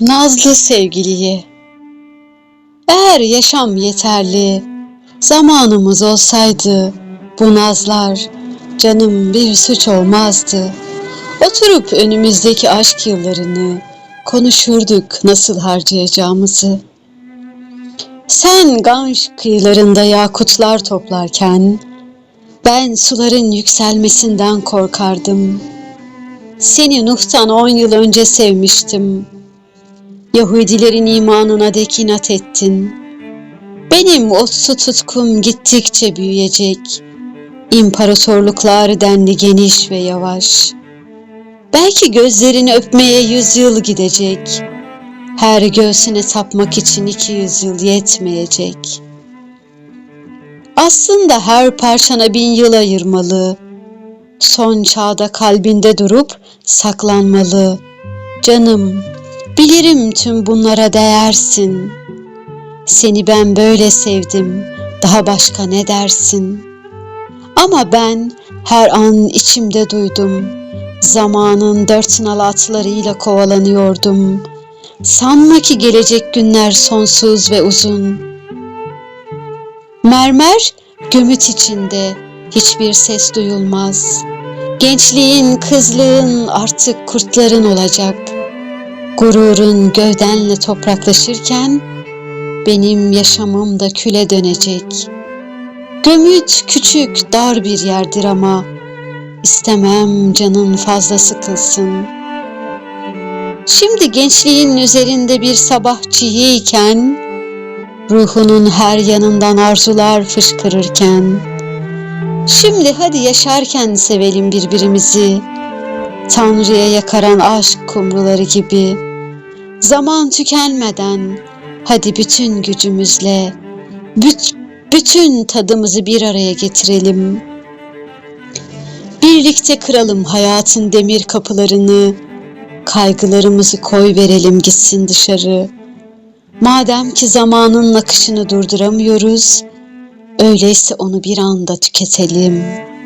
Nazlı sevgiliye Eğer yaşam yeterli Zamanımız olsaydı Bu nazlar Canım bir suç olmazdı. Oturup önümüzdeki aşk yıllarını Konuşurduk nasıl harcayacağımızı. Sen Ganj kıyılarında yakutlar toplarken Ben suların yükselmesinden korkardım. Seni Nuh'tan on yıl önce sevmiştim Yahudilerin imanına dek inat ettin. Benim o su tutkum gittikçe büyüyecek. İmparatorluklar dendi geniş ve yavaş. Belki gözlerini öpmeye yüzyıl gidecek. Her göğsüne tapmak için iki yüzyıl yetmeyecek. Aslında her parçana bin yıl ayırmalı. Son çağda kalbinde durup saklanmalı. Canım, Bilirim tüm bunlara değersin. Seni ben böyle sevdim, daha başka ne dersin? Ama ben her an içimde duydum. Zamanın dört nal atlarıyla kovalanıyordum. Sanma ki gelecek günler sonsuz ve uzun. Mermer gömüt içinde hiçbir ses duyulmaz. Gençliğin, kızlığın artık kurtların olacak.'' Gururun gövdenle topraklaşırken benim yaşamım da küle dönecek. Gömüt küçük dar bir yerdir ama istemem canın fazla sıkılsın. Şimdi gençliğin üzerinde bir sabah çiğiyken ruhunun her yanından arzular fışkırırken şimdi hadi yaşarken sevelim birbirimizi Tanrı'ya yakaran aşk kumruları gibi.'' Zaman tükenmeden hadi bütün gücümüzle büt, bütün tadımızı bir araya getirelim. Birlikte kıralım hayatın demir kapılarını. Kaygılarımızı koy verelim gitsin dışarı. Madem ki zamanın akışını durduramıyoruz, öyleyse onu bir anda tüketelim.''